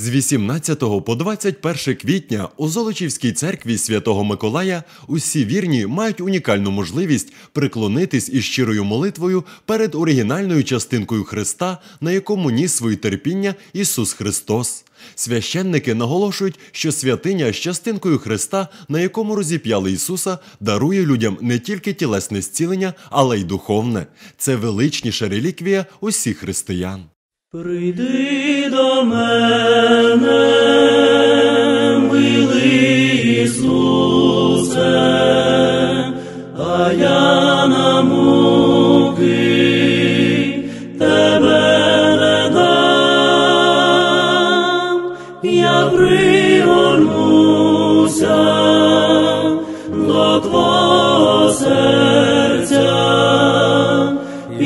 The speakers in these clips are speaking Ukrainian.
З 18 по 21 квітня у Золочівській церкві Святого Миколая усі вірні мають унікальну можливість приклонитись із щирою молитвою перед оригінальною частинкою Христа, на якому ніс свої терпіння Ісус Христос. Священники наголошують, що святиня з частинкою Христа, на якому розіп'яли Ісуса, дарує людям не тільки тілесне зцілення, але й духовне. Це величніша реліквія усіх християн. Прийди до мене, милий Ісусе, а я на муки тебе не дам, я пригорнуся до твого серця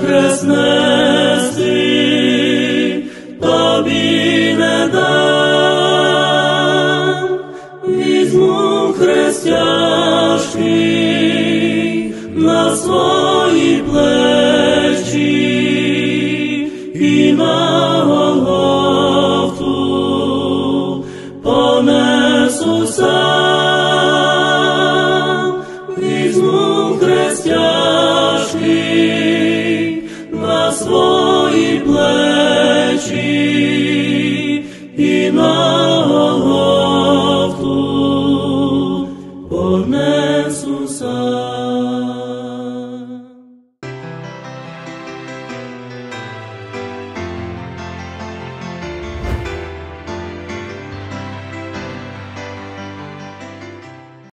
хрест нести візьму хрест на свої плечі і на Голгофу понесу візьму хрест тяжкий Голгофу понесу сам.